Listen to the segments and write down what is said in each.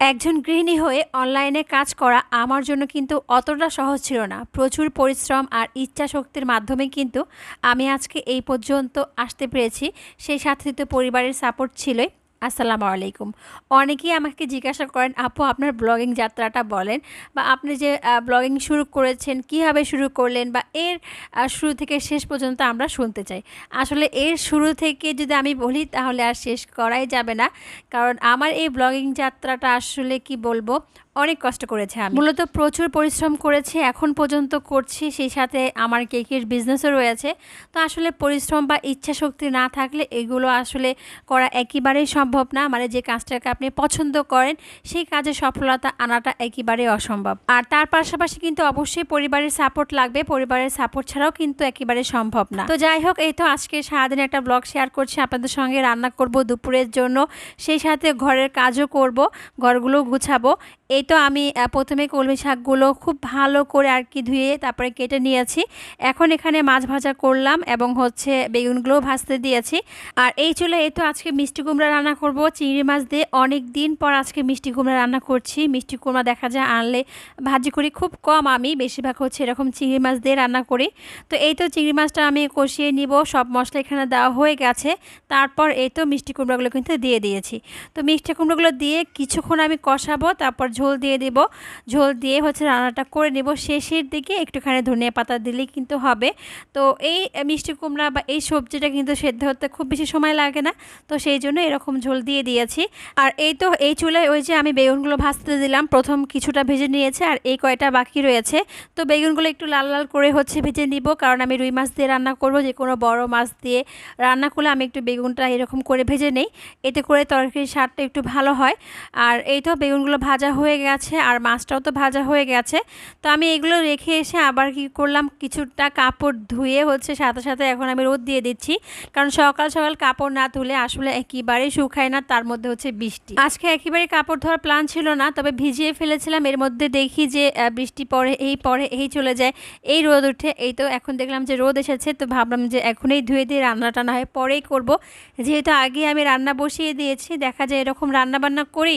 একজন গৃহিণী হয়ে অনলাইনে কাজ করা আমার জন্য কিন্তু অতটা সহজ ছিল না। প্রচুর পরিশ্রম আর ইচ্ছা শক্তির মাধ্যমে কিন্তু আমি আজকে এই পর্যন্ত আসতে পেরেছি। সেই সাথে তো পরিবারের সাপোর্ট ছিলই। আসসালামু আলাইকুম। অনেকেই আমাকে জিজ্ঞাসা করেন, আপু, আপনার ব্লগিং যাত্রাটা বলেন বা আপনি যে ব্লগিং শুরু করেছেন, কীভাবে শুরু করলেন বা এর শুরু থেকে শেষ পর্যন্ত আমরা শুনতে চাই। আসলে এর শুরু থেকে যদি আমি বলি, তাহলে আর শেষ করাই যাবে না। কারণ আমার এই ব্লগিং যাত্রাটা আসলে কি বলব অনেক কষ্ট করেছে আমি। মূলত প্রচুর পরিশ্রম করেছি, এখন পর্যন্ত করছি, সেই সাথে আমার কেকের বিজনেসও রয়েছে। তো আসলে পরিশ্রম বা ইচ্ছা শক্তি না থাকলে এগুলো আসলে করা একেবারেই সম্ভব না। মানে যে কাজটাকে আপনি পছন্দ করেন, সেই কাজে সফলতা আনাটা একেবারেই অসম্ভব। আর তার পাশাপাশি কিন্তু অবশ্যই পরিবারের সাপোর্ট লাগবে, পরিবারের সাপোর্ট ছাড়াও কিন্তু একেবারে সম্ভব না। তো যাই হোক, এই তো আজকে সারাদিন একটা ব্লগ শেয়ার করছি, আপনাদের সঙ্গে রান্না করব দুপুরের জন্য, সেই সাথে ঘরের কাজও করব ঘরগুলো গুছাবো। এই তো আমি প্রথমে কলমি শাকগুলো খুব ভালো করে আর কি ধুয়ে তারপরে কেটে নিয়েছি। এখন এখানে মাছ ভাজা করলাম এবং হচ্ছে বেগুনগুলোও ভাজতে দিয়েছি। আর এই চলে এই তো আজকে মিষ্টি কুমড়া রান্না করব। চিংড়ি মাছ দিয়ে অনেক দিন পর আজকে মিষ্টি কুমড়া রান্না করছি। মিষ্টি কুমড়া দেখা যায় আনলে ভাজি করি খুব কম আমি, বেশিরভাগ হচ্ছে এরকম চিংড়ি মাছ দিয়ে রান্না করি। তো এই তো চিংড়ি মাছটা আমি কষিয়ে নিব, সব মশলা এখানে দেওয়া হয়ে গেছে। তারপর এই তো মিষ্টি কুমড়াগুলো কিন্তু দিয়ে দিয়েছি। তো মিষ্টি কুমড়োগুলো দিয়ে কিছুক্ষণ আমি কষাবো, তারপর ঝোল দিয়ে দেব। ঝোল দিয়ে হচ্ছে রান্নাটা করে নেব। শেষের দিকে একটুখানি ধনিয়া পাতা দিলেই কিন্তু হবে। তো এই মিষ্টি কুমড়া বা এই সবজিটা কিন্তু সেদ্ধ হতে খুব বেশি সময় লাগে না। তো সেই জন্য এরকম ঝোল দিয়ে দিয়েছি। আর এই তো এই চুলায় ওই যে আমি বেগুনগুলো ভাজতে দিলাম। প্রথম কিছুটা ভেজে নিয়েছে আর এই কয়টা বাকি রয়েছে। তো বেগুনগুলো একটু লাল লাল করে হচ্ছে ভেজে নিব। কারণ আমি রুই মাছ দিয়ে রান্না করব। যে কোনো বড় মাছ দিয়ে রান্না করলে আমি একটু বেগুনটা এরকম করে ভেজে নেই। এতে করে তরকারির স্বাদটা একটু ভালো হয়। আর এই তো বেগুনগুলো ভাজা হয়ে গেছে আর মাছটাও তো ভাজা হয়ে গেছে। তো আমি এগুলো রেখে এসে আবার কি করলাম, কিছুটা কাপড় ধুয়ে হচ্ছে সাথে সাথে এখন আমি রোদ দিয়ে দিচ্ছি। কারণ সকাল সকাল কাপড় না তুলে আসলে একেবারেই শুকায় না, তার মধ্যে হচ্ছে বৃষ্টি। আজকে একেবারে কাপড় ধোয়ার প্ল্যান ছিল না, তবে ভিজিয়ে ফেলেছিলাম। এর মধ্যে দেখি যে বৃষ্টি পড়ে, এই পরে এই চলে যায়, এই রোদ উঠে, এই তো এখন দেখলাম যে রোদ এসেছে। তো ভাবলাম যে এখনই ধুয়ে দিয়ে রান্নাটা না হয় পরেই করব। যেহেতু আগে আমি রান্না বসিয়ে দিয়েছি, দেখা যায় এরকম রান্না বান্না করি,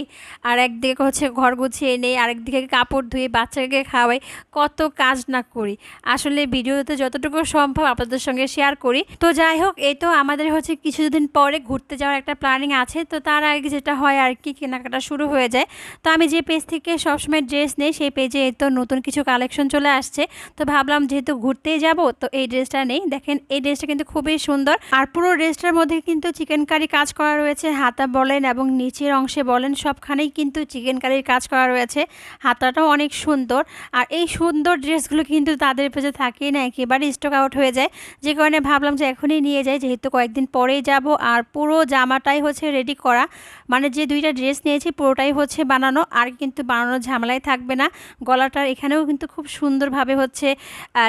আর একদিকে হচ্ছে ঘর গুছিয়ে নেই আরেকদিকে কাপড় ধুয়ে বাচ্চাকে খাওয়াই কত কাজ না করি। আসলে ভিডিওতে যতটুকু সম্ভব আপনাদের সঙ্গে শেয়ার করি। তো যাই হোক, এই তো আমাদের হচ্ছে কিছুদিন পরে ঘুরতে যাওয়ার একটা প্ল্যানিং আছে। তো তার আগে যেটা হয় আর কি, কেনাকাটা শুরু হয়ে যায়। তো আমি যে পেজ থেকে সবসময় ড্রেস নেই, সেই পেজে এই তো নতুন কিছু কালেকশন চলে আসছে। তো ভাবলাম যেহেতু ঘুরতেই যাব, তো এই ড্রেসটা নেই। দেখেন, এই ড্রেসটা কিন্তু খুবই সুন্দর। আর পুরো ড্রেসটার মধ্যে কিন্তু চিকেন কারি কাজ করা রয়েছে। হাতা বলেন এবং নিচের অংশে বলেন, সবখানেই কিন্তু চিকেন কারির কাজ করা রয়েছে। হাতাটাও অনেক সুন্দর। আর এই সুন্দর ড্রেসগুলো কিন্তু তাদের পেজে থাকেই না, একেবারে স্টক আউট হয়ে যায়। যে কারণে ভাবলাম যে এখনই নিয়ে যাই, যেহেতু কয়েকদিন পরেই যাব। আর পুরো জামাটাই হচ্ছে রেডি করা। মানে যে দুইটা ড্রেস নিয়েছি, পুরোটাই হচ্ছে বানানো। আর কিন্তু বানানোর ঝামেলাই থাকবে না। গলাটার এখানেও কিন্তু খুব সুন্দরভাবে হচ্ছে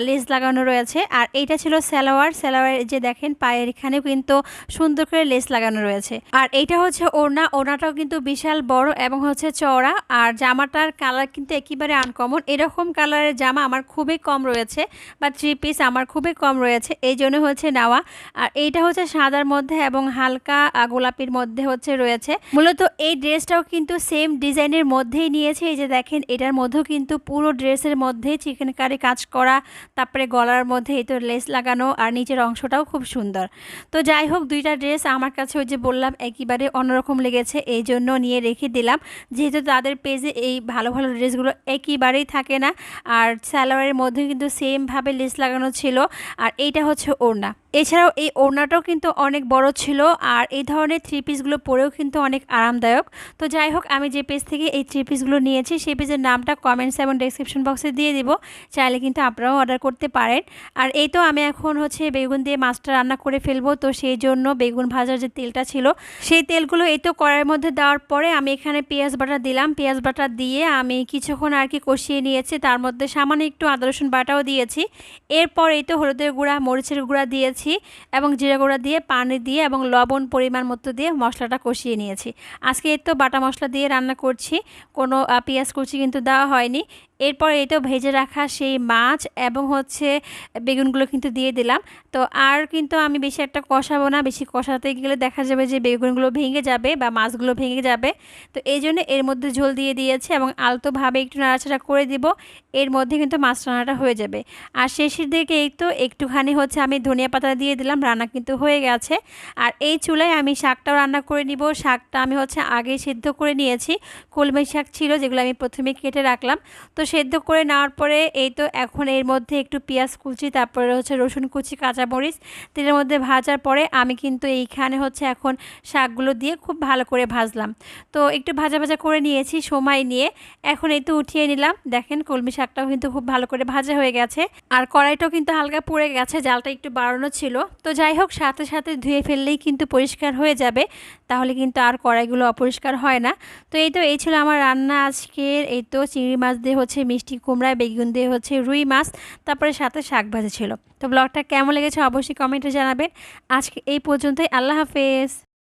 লেস লাগানো রয়েছে। আর এইটা ছিল সালোয়ার। সালোয়ার যে দেখেন, পায়ের এখানেও কিন্তু সুন্দর করে লেস লাগানো রয়েছে। আর এইটা হচ্ছে ওড়না। ওড়নাটাও কিন্তু বিশাল বড় এবং হচ্ছে চওড়া। আর জামাটার কালার কিন্তু একেবারে আনকমন এরকম কালারের জামা আমার খুবই কম রয়েছে, বা থ্রি পিস আমার খুবই কম রয়েছে, এই জন্য হচ্ছে নেওয়া। আর এইটা হচ্ছে সাদার মধ্যে এবং হালকা গোলাপির মধ্যে হচ্ছে রয়েছে। মূলত এই ড্রেসটাও কিন্তু সেম ডিজাইনের মধ্যেই নিয়েছে। এই যে দেখেন, এটার মধ্যেও কিন্তু পুরো ড্রেসের মধ্যে চিকেন কারি কাজ করা, তারপরে গলার মধ্যে এই তো লেস লাগানো, আর নিচের অংশটাও খুব সুন্দর। তো যাই হোক, দুইটা ড্রেস আমার কাছে ওই যে বললাম, একেবারে অন্যরকম লেগেছে, এই জন্য নিয়ে রেখে দিলাম। যেহেতু তাদের পেজে এই ভালো ভালো ড্রেসগুলো একইবারেই থাকে না। আর সালোয়ারের মধ্যে কিন্তু সেমভাবে লেস লাগানো ছিল। আর এইটা হচ্ছে ওড়না। এছাড়াও এই ওড়নাটাও কিন্তু অনেক বড় ছিল আর এই ধরনের থ্রি পিসগুলো পরেও কিন্তু অনেক আরামদায়ক। তো যাই হোক, আমি যে পেজ থেকে এই থ্রি পিসগুলো নিয়েছি, সেই পেজের নামটা কমেন্টস এবং ডেসক্রিপশন বক্সে দিয়ে দিব, চাইলে কিন্তু আপনারাও অর্ডার করতে পারেন। আর এই তো আমি এখন হচ্ছে বেগুন দিয়ে মাছটা রান্না করে ফেলব, তো সেই জন্য বেগুন ভাজার যে তেলটা ছিল, সেই তেলগুলো এই তো কড়াইয়ের মধ্যে দেওয়ার পরে আমি এখানে পেঁয়াজ বাটা দিলাম। পেঁয়াজ বাটা দিয়ে আমি কিছুক্ষণ আর কি কষিয়ে নিয়েছি, তার মধ্যে সামান্য একটু আদা রসুন বাটাও দিয়েছি। এরপর এই তো হলুদের গুঁড়া, মরিচের গুঁড়া দিয়েছি। এবং জিরা গুঁড়া দিয়ে, পানি দিয়ে এবং লবণ পরিমাণ মতো দিয়ে মশলাটা কষিয়ে নিয়েছি। আজকে এই তো বাটা মশলা দিয়ে রান্না করছি। কোনো পেঁয়াজ কুচি কিন্তু দেওয়া হয়নি। এরপর এই তো ভেজে রাখা সেই মাছ এবং হচ্ছে বেগুনগুলো কিন্তু দিয়ে দিলাম। তো আর কিন্তু আমি বেশি একটা কষাবো না, বেশি কষাতে গেলে দেখা যাবে যে বেগুনগুলো ভেঙে যাবে বা মাছগুলো ভেঙে যাবে। তো এই জন্য এর মধ্যে ঝোল দিয়ে দিয়েছি এবং আলতোভাবে একটু নাড়াচাড়া করে দিব, এর মধ্যে কিন্তু মাছ রান্নাটা হয়ে যাবে। আর শেষের দিকে এই তো একটুখানি হচ্ছে আমি ধনিয়া পাতা দিয়ে দিলাম, রান্না কিন্তু হয়ে গেছে। আর এই চুলায় আমি শাকটাও রান্না করে নিব, শাকটা আমি হচ্ছে আগে সেদ্ধ করে নিয়েছি। কলমি শাক ছিল যেগুলো আমি প্রথমে কেটে রাখলাম। তো সেদ্ধ করে নেওয়ার পরে এই তো এখন এর মধ্যে একটু পেঁয়াজ কুচি, তারপরে হচ্ছে রসুন কুচি, কাঁচামরিচ, তেলের মধ্যে ভাজার পরে আমি কিন্তু এইখানে হচ্ছে এখন শাকগুলো দিয়ে খুব ভালো করে ভাজলাম। তো একটু ভাজা ভাজা করে নিয়েছি সময় নিয়ে। এখন এই তো উঠিয়ে নিলাম। দেখেন কলমি শাকটাও কিন্তু খুব ভালো করে ভাজা হয়ে গেছে। আর কড়াইটাও কিন্তু হালকা পুড়ে গেছে, জালটা একটু বাড়ানো ছিল। তো যাই হোক, সাথে সাথে ধুয়ে ফেললেই কিন্তু পরিষ্কার হয়ে যাবে। তাহলে কিন্তু আর কড়াইগুলো অপরিষ্কার হয় না। তো এই তো, এই ছিল আমার রান্না আজকের। এই তো চিংড়ি মাছ দিয়ে হচ্ছে মিষ্টি কুমড়া, বেগুন দিয়ে হচ্ছে রুই মাছ, তারপরে সাথে শাক ভাজা ছিল। তো ব্লগটা কেমন লেগেছে অবশ্যই কমেন্টে জানাবেন। আজকে এই পর্যন্তই, আল্লাহ হাফেজ।